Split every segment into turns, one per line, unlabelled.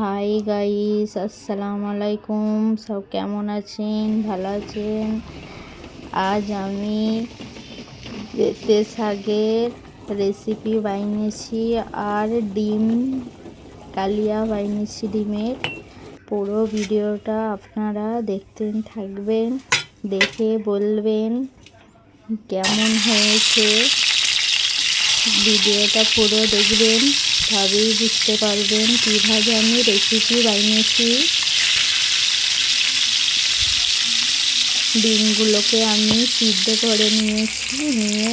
Hi guys আসসালামু আলাইকুম সব কেমন আছেন? ভালো আছেন? আজ আমি বেতে শাকের রেসিপি বানিয়েছি আর ডিম, কালিয়া বানিয়েছি ডিমের। পুরো ভিডিওটা আপনারা দেখতে থাকবেন, দেখে বলবেন কেমন হয়েছে। ভিডিওটা পুরো দেখবেন তবেই বুঝতে পারবেন কীভাবে আমি রেসিপি বানিয়েছি। ডিমগুলোকে আমি সিদ্ধ করে নিয়েছি, নিয়ে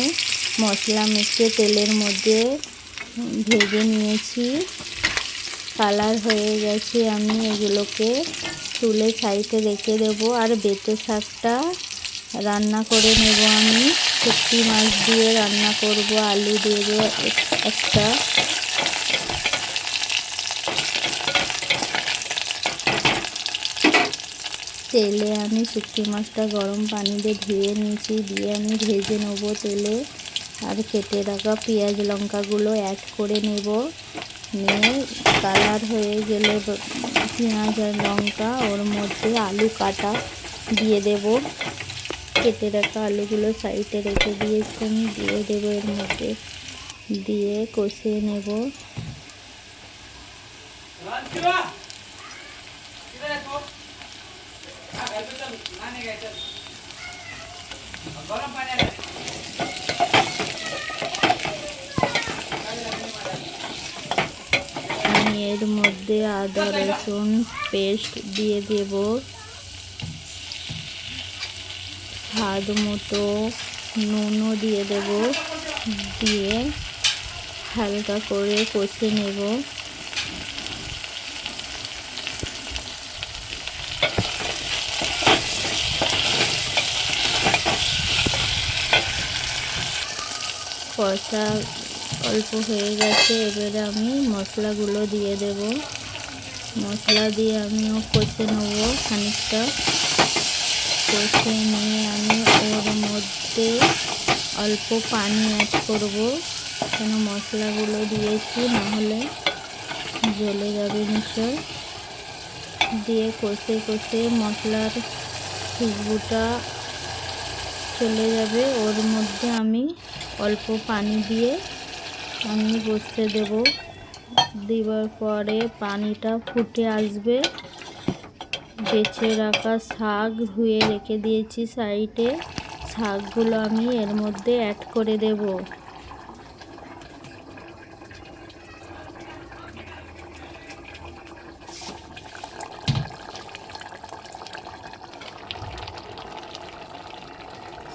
মশলা মেখে তেলের মধ্যে ভেজে নিয়েছি। কালার হয়ে গেছে, আমি এগুলোকে তুলে সাইডে রেখে দেবো আর বেতে শাকটা রান্না করে নেব আমি। শুটকি মাছ দিয়ে রান্না করব, আলু দিয়ে একটা। তেলে আমি শুটকি মাছটা গরম পানি দিয়ে ধুয়ে নিয়েছি, দিয়ে আমি ভেজে নেব তেলে। আর কেটে রাখা পেঁয়াজ লঙ্কাগুলো অ্যাড করে নেব। নিয়ে কালার হয়ে গেলে পেঁয়াজ আর লঙ্কা, ওর মধ্যে আলু কাটা দিয়ে দেব। কেটে রাখা আলুগুলো সাইডে রেখে দিয়েছি দিয়ে দেবো এর মধ্যে। দিয়ে কষিয়ে নেব। এর মধ্যে আদা, রসুন, পেস্ট দিয়ে দেব। স্বাদ মতো নুনও দিয়ে দেব, দিয়ে হালকা করে কষে নেব। কষা অল্প হয়ে গেছে, এবারে আমি মশলাগুলো দিয়ে দেব। মশলা দিয়ে আমিও কষে নেব খানিকটা। কষে নিয়ে আমি ওর মধ্যে অল্প পানি অ্যাড করব। কেন মশলাগুলো দিয়েছি, নাহলে জ্বলে যাবে নিশ্চয় দিয়ে কষে কষে মশলার খুশবুটা চলে যাবে। ওর মধ্যে আমি অল্প পানি দিয়ে আমি বসতে দেব। দেওয়ার পরে পানিটা ফুটে আসবে। বেছে রাখা শাক ধুয়ে রেখে দিয়েছি সাইডে। শাকগুলো আমি এর মধ্যে অ্যাড করে দেব।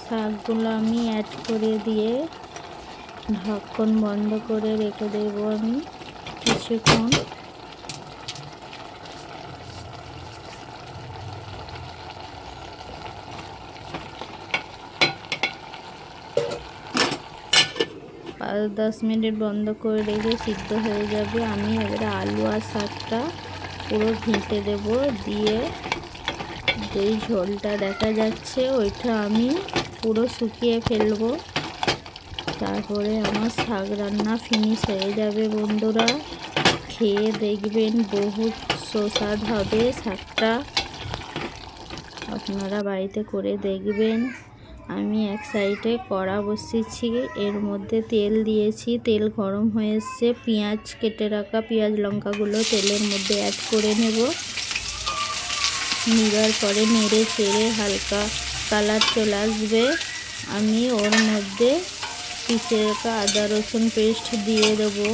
শাকগুলো আমি অ্যাড করে দিয়ে ঢাকন বন্ধ করে রেখে দেব আমি কিছুক্ষণ। দশ মিনিট বন্ধ করে রেখে সিদ্ধ হয়ে যাবে। আমি এবারে আলু আর শাকটা পুরো ঘেঁটে দেব। দিয়ে যেই ঝোলটা দেখা যাচ্ছে, ওইটা আমি পুরো শুকিয়ে ফেলব। তারপরে আমার শাক রান্না ফিনিশ হয়ে যাবে বন্ধুরা। খেয়ে দেখবেন বহুত সুস্বাদ হবে শাকটা। আপনারা বাড়িতে করে দেখবেন। আমি এক সাইডে কড়া বসিয়েছি, এর মধ্যে তেল দিয়েছি, তেল গরম হয়ে পেঁয়াজ কেটে রাখা পেঁয়াজ লঙ্কাগুলো তেলের মধ্যে অ্যাড করে নেব। নেওয়ার পরে নেড়ে চেড়ে হালকা কালার চলে আসবে। আমি ওর মধ্যে পিসে রাখা আদা রসুন পেস্ট দিয়ে দেবো।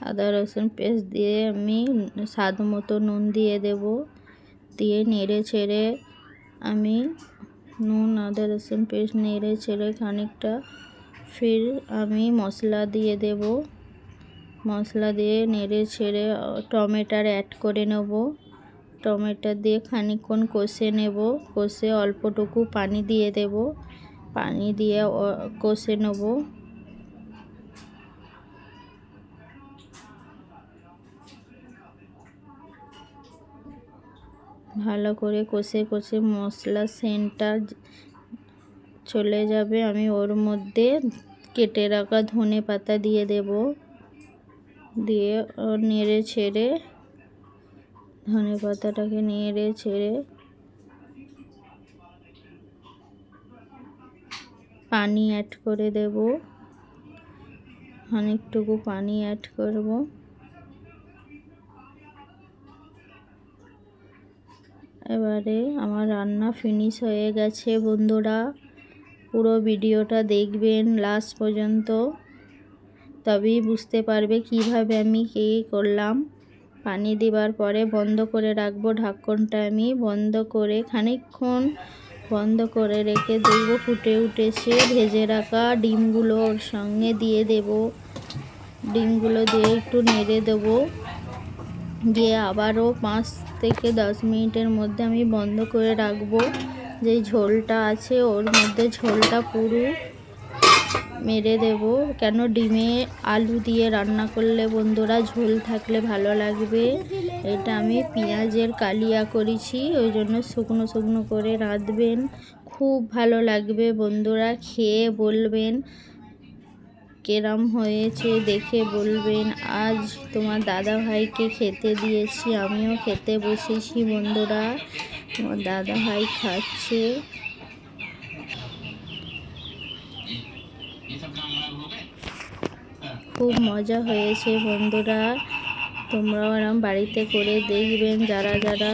আদা, রসুন পেস্ট দিয়ে আমি স্বাদ মতো নুন দিয়ে দেব। দিয়ে নেড়ে ছেড়ে আমি নুন, আদা, রসুন পেস্ট নেড়ে ছেড়ে খানিকটা ফির আমি মশলা দিয়ে দেব। মশলা দিয়ে নেড়ে ছেড়ে টমেটোর অ্যাড করে নেব। টমেটো দিয়ে খানিকক্ষণ কষে নেব। কষে অল্পটুকু পানি দিয়ে দেব। পানি দিয়ে কষে নেব। ভালো করে কষে কষে মশলা সেন্টটা চলে যাবে। আমি ওর মধ্যে কেটে রাখা ধনে পাতা দিয়ে দেব। দিয়ে নেড়ে ছেড়ে ধনে পাতাটাকে নেড়ে ছেড়ে পানি অ্যাড করে দেব। অনেকটুকু পানি অ্যাড করব। এবারে আমার রান্না ফিনিশ হয়ে গেছে বন্ধুরা। পুরো ভিডিওটা দেখবেন লাস্ট পর্যন্ত। তবেই বুঝতে পারবে কীভাবে আমি কী করলাম। পানি দেওয়ার পরে বন্ধ করে রাখব ঢাকনটা আমি। বন্ধ করে খানিকক্ষণ বন্ধ করে রেখে দেখব ফুটে উঠেছে, ভেজে রাখা ডিমগুলো ওর সঙ্গে দিয়ে দেব। ডিমগুলো দিয়ে একটু নেড়ে দেবো। দিয়ে আবারও পাঁচ থেকে দশ মিনিটের মধ্যে আমি বন্ধ করে রাখব। যে ঝোলটা আছে, ওর মধ্যে ঝোলটা পুরো মেরে দেব। কেন ডিমে আলু দিয়ে রান্না করলে বন্ধুরা ঝোল থাকলে ভালো লাগবে? এটা আমি পেঁয়াজের কালিয়া করেছি, ওই জন্য শুকনো শুকনো করে রাঁধবেন। খুব ভালো লাগবে বন্ধুরা, খেয়ে বলবেন। কেরাম হয়েছে দেখে বলবেন, আজ তোমার দাদা ভাইকে খেতে দিয়েছি, আমিও খেতে বসেছি বন্ধুরা। তোমার দাদা ভাই খাচ্ছে। খুব মজা হয়েছে বন্ধুরা। তোমরাও এরম বাড়িতে করে দেখবেন, যারা যারা